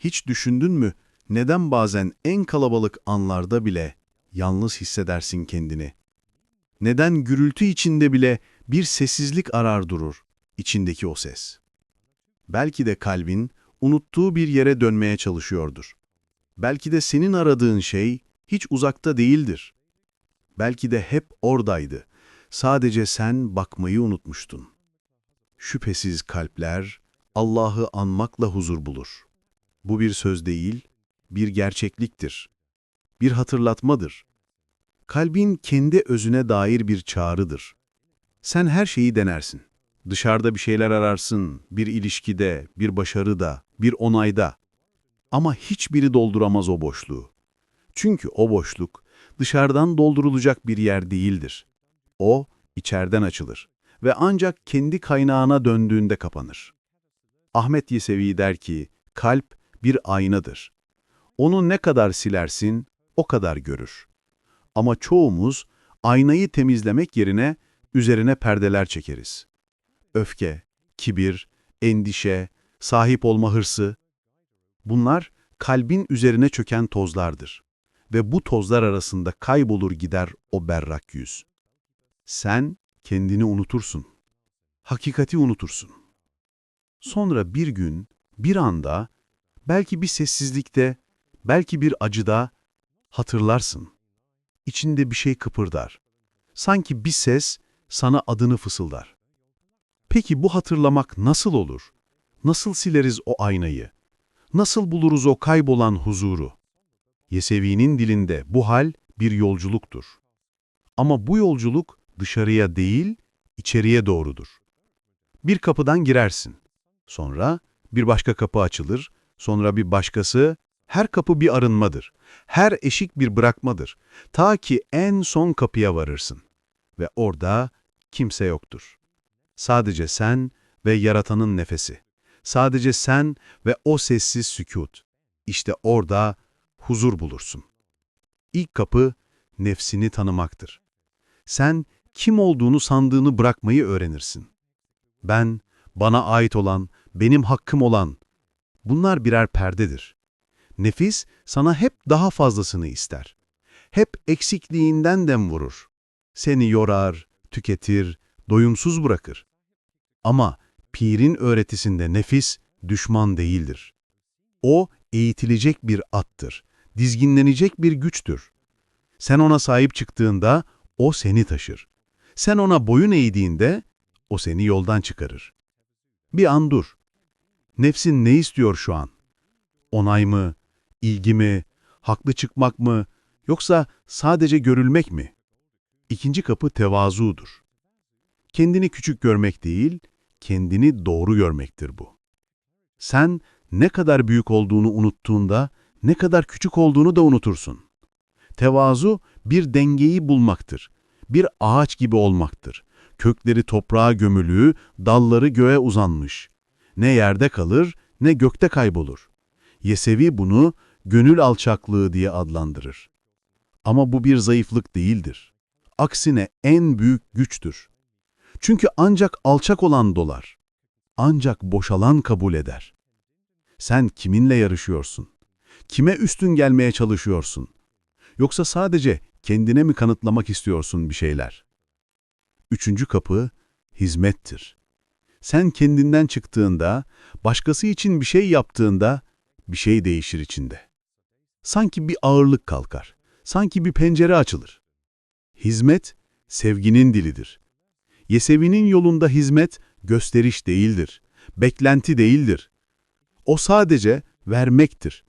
Hiç düşündün mü neden bazen en kalabalık anlarda bile yalnız hissedersin kendini? Neden gürültü içinde bile bir sessizlik arar durur içindeki o ses? Belki de kalbin unuttuğu bir yere dönmeye çalışıyordur. Belki de senin aradığın şey hiç uzakta değildir. Belki de hep oradaydı. Sadece sen bakmayı unutmuştun. Şüphesiz kalpler Allah'ı anmakla huzur bulur. Bu bir söz değil, bir gerçekliktir. Bir hatırlatmadır. Kalbin kendi özüne dair bir çağrıdır. Sen her şeyi denersin. Dışarıda bir şeyler ararsın, bir ilişkide, bir başarıda, bir onayda. Ama hiçbiri dolduramaz o boşluğu. Çünkü o boşluk dışarıdan doldurulacak bir yer değildir. O içeriden açılır ve ancak kendi kaynağına döndüğünde kapanır. Ahmet Yesevi der ki, kalp bir aynadır. Onu ne kadar silersin, o kadar görür. Ama çoğumuz aynayı temizlemek yerine üzerine perdeler çekeriz. Öfke, kibir, endişe, sahip olma hırsı, bunlar kalbin üzerine çöken tozlardır. Ve bu tozlar arasında kaybolur gider o berrak yüz. Sen kendini unutursun. Hakikati unutursun. Sonra bir gün, bir anda, belki bir sessizlikte, belki bir acıda hatırlarsın. İçinde bir şey kıpırdar. Sanki bir ses sana adını fısıldar. Peki bu hatırlamak nasıl olur? Nasıl sileriz o aynayı? Nasıl buluruz o kaybolan huzuru? Yesevi'nin dilinde bu hal bir yolculuktur. Ama bu yolculuk dışarıya değil, içeriye doğrudur. Bir kapıdan girersin. Sonra bir başka kapı açılır, sonra bir başkası, her kapı bir arınmadır. Her eşik bir bırakmadır. Ta ki en son kapıya varırsın. Ve orada kimse yoktur. Sadece sen ve yaratanın nefesi. Sadece sen ve o sessiz sükut. İşte orada huzur bulursun. İlk kapı nefsini tanımaktır. Sen kim olduğunu sandığını bırakmayı öğrenirsin. Ben, bana ait olan, benim hakkım olan, bunlar birer perdedir. Nefis sana hep daha fazlasını ister. Hep eksikliğinden dem vurur. Seni yorar, tüketir, doyumsuz bırakır. Ama pirin öğretisinde nefis düşman değildir. O eğitilecek bir attır, dizginlenecek bir güçtür. Sen ona sahip çıktığında o seni taşır. Sen ona boyun eğdiğinde o seni yoldan çıkarır. Bir an dur. Nefsin ne istiyor şu an? Onay mı, ilgi mi, haklı çıkmak mı, yoksa sadece görülmek mi? İkinci kapı tevazudur. Kendini küçük görmek değil, kendini doğru görmektir bu. Sen ne kadar büyük olduğunu unuttuğunda, ne kadar küçük olduğunu da unutursun. Tevazu bir dengeyi bulmaktır. Bir ağaç gibi olmaktır. Kökleri toprağa gömülü, dalları göğe uzanmış. Ne yerde kalır, ne gökte kaybolur. Yesevi bunu gönül alçaklığı diye adlandırır. Ama bu bir zayıflık değildir. Aksine en büyük güçtür. Çünkü ancak alçak olan dolar. Ancak boşalan kabul eder. Sen kiminle yarışıyorsun? Kime üstün gelmeye çalışıyorsun? Yoksa sadece kendine mi kanıtlamak istiyorsun bir şeyler? Üçüncü kapı hizmettir. Sen kendinden çıktığında, başkası için bir şey yaptığında bir şey değişir içinde. Sanki bir ağırlık kalkar, sanki bir pencere açılır. Hizmet, sevginin dilidir. Yesevi'nin yolunda hizmet, gösteriş değildir, beklenti değildir. O sadece vermektir.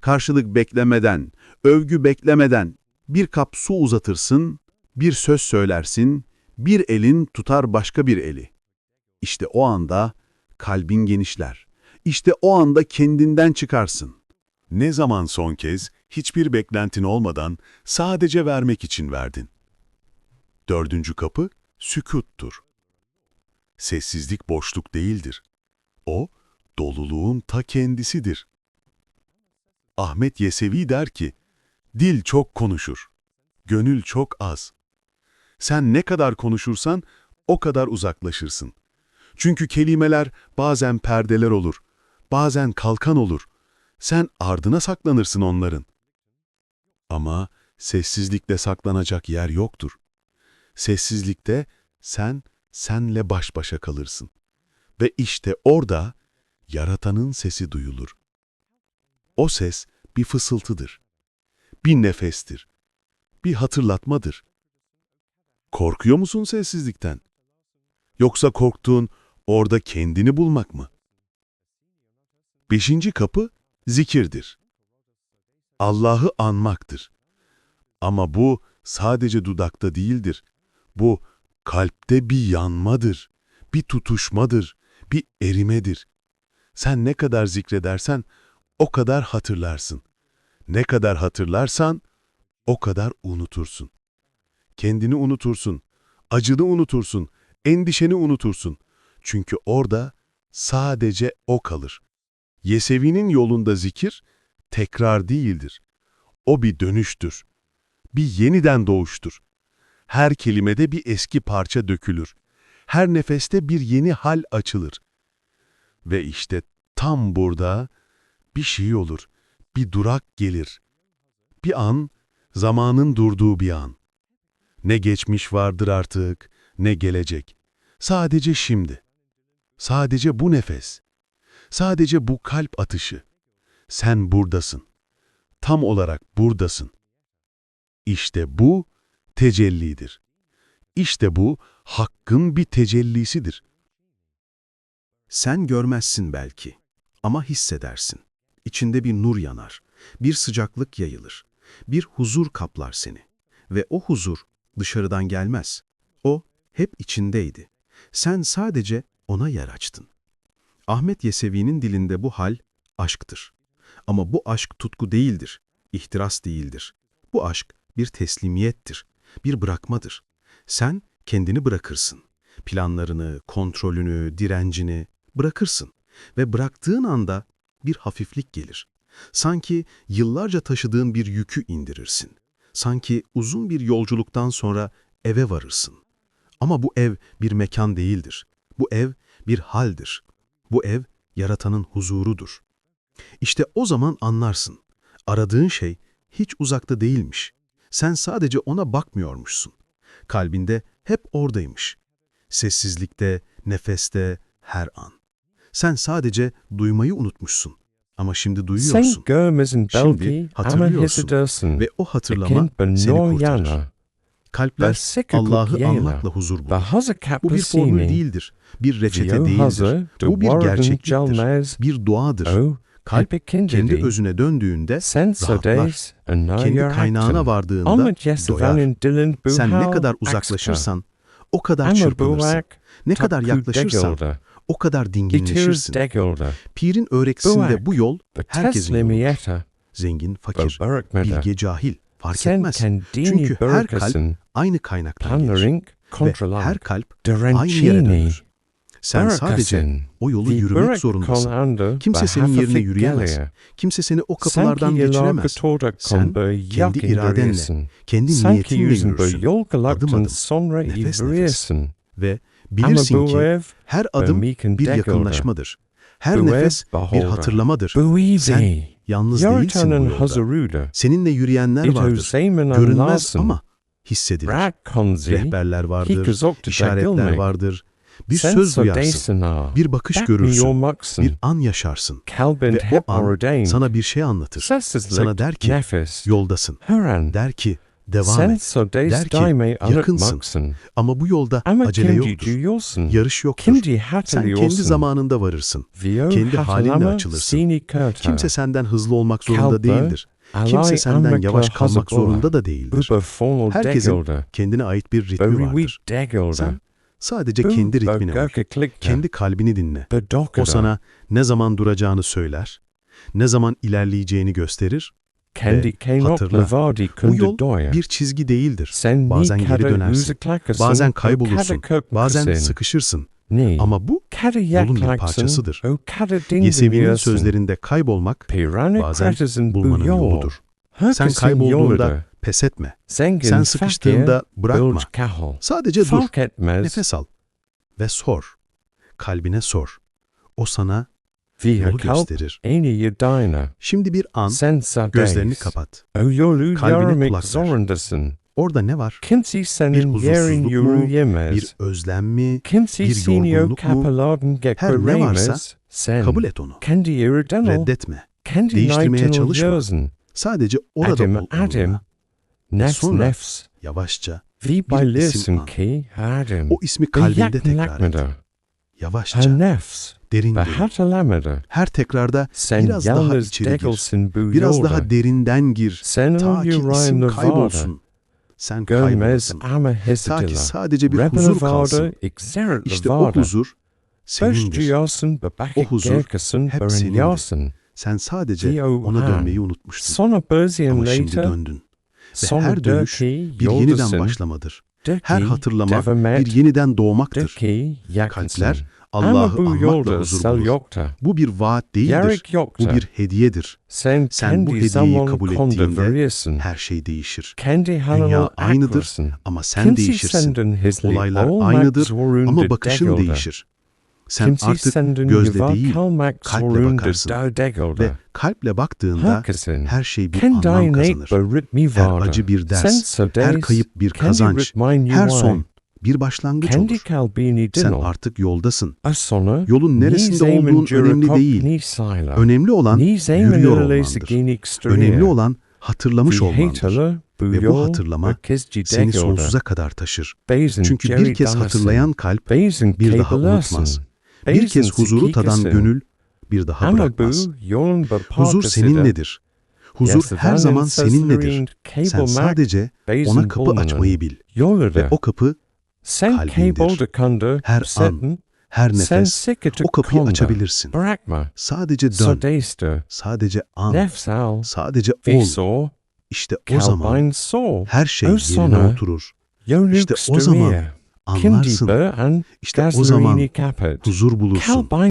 Karşılık beklemeden, övgü beklemeden bir kap su uzatırsın, bir söz söylersin, bir elin tutar başka bir eli. İşte o anda kalbin genişler. İşte o anda kendinden çıkarsın. Ne zaman son kez hiçbir beklentin olmadan sadece vermek için verdin? Dördüncü kapı sükuttur. Sessizlik boşluk değildir. O, doluluğun ta kendisidir. Ahmet Yesevi der ki, dil çok konuşur, gönül çok az. Sen ne kadar konuşursan o kadar uzaklaşırsın. Çünkü kelimeler bazen perdeler olur, bazen kalkan olur. sen ardına saklanırsın onların. Ama sessizlikte saklanacak yer yoktur. Sessizlikte sen senle baş başa kalırsın. Ve işte orada yaratanın sesi duyulur. O ses bir fısıltıdır. Bir nefestir. Bir hatırlatmadır. Korkuyor musun sessizlikten? Yoksa korktuğun orada kendini bulmak mı? Beşinci kapı zikirdir. Allah'ı anmaktır. Ama bu sadece dudakta değildir. Bu kalpte bir yanmadır, bir tutuşmadır, bir erimedir. Sen ne kadar zikredersen o kadar hatırlarsın. Ne kadar hatırlarsan o kadar unutursun. Kendini unutursun, acını unutursun, endişeni unutursun. Çünkü orada sadece o kalır. Yesevi'nin yolunda zikir tekrar değildir. O bir dönüştür. Bir yeniden doğuştur. Her kelimede bir eski parça dökülür. Her nefeste bir yeni hal açılır. Ve işte tam burada bir şey olur. Bir durak gelir. Bir an, zamanın durduğu bir an. Ne geçmiş vardır artık, ne gelecek. Sadece şimdi. Sadece bu nefes. Sadece bu kalp atışı. Sen buradasın. Tam olarak buradasın. İşte bu tecellidir. İşte bu hakkın bir tecellisidir. Sen görmezsin belki ama hissedersin. İçinde bir nur yanar, bir sıcaklık yayılır, bir huzur kaplar seni. Ve o huzur dışarıdan gelmez. O hep içindeydi. Sen sadece ona yer açtın. Ahmet Yesevi'nin dilinde bu hal aşktır. Ama bu aşk tutku değildir, ihtiras değildir. Bu aşk bir teslimiyettir, bir bırakmadır. Sen kendini bırakırsın. Planlarını, kontrolünü, direncini bırakırsın. Ve bıraktığın anda bir hafiflik gelir. Sanki yıllarca taşıdığın bir yükü indirirsin. Sanki uzun bir yolculuktan sonra eve varırsın. Ama bu ev bir mekan değildir. Bu ev bir haldir. Bu ev yaratanın huzurudur. İşte o zaman anlarsın. Aradığın şey hiç uzakta değilmiş. Sen sadece ona bakmıyormuşsun. Kalbinde hep oradaymış. Sessizlikte, nefeste, her an. Sen sadece duymayı unutmuşsun. Ama şimdi duyuyorsun. Sen Şimdi ama hatırlıyorsun. hissedersin. Ve o hatırlama seni kurtarır. Kalpler Allah'ı anmakla huzur bulur. Bu bir formül değildir. Bir reçete değildir. Bu bir gerçekliktir. Bir duadır. O Kalp kendi özüne döndüğünde Sen rahatlar. kendi kaynağına vardığında doyar. Sen ne kadar uzaklaşırsan o kadar çırpınırsın. Ne kadar yaklaşırsan o kadar dinginleşirsin. Pirin öğretisinde Bu yol herkesin yolu. teslimiyete. Zengin, fakir, bilge, cahil fark Sen etmez. Çünkü her kalp aynı kaynaktan gelir. Ve her kalp aynı yere dönür. Sen sadece o yolu yürümek zorundasın. Kimse senin yerine yürüyemez. Kimse seni o kapılardan geçiremez. Sen kendi iradenle. Kendi niyetinle yürürsün. Adım adım, nefes nefes. Ve bilirsin ki her adım bir yakınlaşmadır. Her nefes bir hatırlamadır. Sen yalnız değilsin bu yolda. Seninle yürüyenler vardır. Görünmez ama hissedilir. Rehberler vardır, işaretler vardır. Bir söz duyarsın, ha. bir bakış görürsün, bir an yaşarsın. Ve o an sana bir şey anlatır. Sana der ki, Yoldasın. Der ki, devam Sen et. Der ki, yakınsın. Ama bu yolda acele yoktur. Yarış yoktur. Sen kendi zamanında varırsın. Kendi halinle açılırsın. Kimse senden hızlı olmak zorunda değildir. Kimse senden yavaş kalmak zorunda da değildir. Herkesin kendine ait bir ritmi vardır. Sen sadece kendi ritmini uy. Kendi kalbini dinle. O sana ne zaman duracağını söyler, ne zaman ilerleyeceğini gösterir. Kendi hatırla, Bu yol bir çizgi değildir. Sen bazen geri dönersin, Bazen kaybolursun, bazen sıkışırsın. Ama bu yolun bir parçasıdır. Yesevi'nin sözlerinde kaybolmak bazen bulmanın yol. yoludur. Sen kaybolduğunda pes etme. Sen sıkıştığında bırakma. Sadece dur, nefes al ve sor. Kalbine sor. O sana yolu gösterir. Şimdi bir an gözlerini kapat. Oyolu Kalbine kulak ver. zorundasın. Orada ne var? Kimsi Bir senin yerin huzursuzluk mu? yuru yemez. Bir özlem mi? Kimsi bir yorgunluk mu? Her ne varsa. Sen. Kabul et onu. Kendi yerinden. Reddetme. Kendi değiştirmeye çalışma. Sadece orada Adım ol onunla. Nefs Sonra nefs. Yavaşça Vi isim an. o ismi kalbinde tekrar et. Yavaşça, Her nefs. Derin Ve derin. hatırlamadı. Her tekrarda Sen Biraz daha içeri gir. bu biraz yolda. daha derinden gir. Sen Ta ki isim kaybolsun. Sen ama Ta ki sadece bir huzur kalsın. İşte o huzur senindir. O huzur hep barınıyorsun. Sen sadece ona dönmeyi unutmuştun. Ama şimdi döndün. Ve her dönüş bir yeniden başlamadır. Her hatırlama bir yeniden doğmaktır. Döki Kalpler Ama Allah'ı bu yolda sel yokta. Bu bir vaat değildir. Bu bir hediyedir. Sen, Sen bu hediyeyi kabul ettiğinde. Her şey değişir. Kendi Dünya aynıdır ama sen değişirsin. Olaylar aynıdır ama bakışın değişir. Sen artık gözle değil, kalple bakarsın. ve kalple baktığında her şey bir anlam kazanır. Her acı bir ders, her kayıp bir kazanç, her son bir başlangıç Kendi olur. kalbini Sen artık yoldasın. Yolun neresinde olduğun önemli değil. Önemli olan yürüyor olmandır. Önemli olan hatırlamış olmandır. Ve bu hatırlama seni sonsuza kadar taşır. Çünkü bir kez hatırlayan kalp bir daha unutmaz. Bir kez huzuru tadan gönül bir daha bırakmaz. Huzur seninledir. Huzur her zaman seninledir. Sen sadece ona kapı açmayı bil. Ve o kapı sen kalbindir. Her an, her nefes o kapıyı açabilirsin. Sadece dön. Sadece an. Sadece ol. Viso. İşte o zaman her şey yerine oturur. İşte o zaman Anlarsın. İşte o zaman huzur bulursun.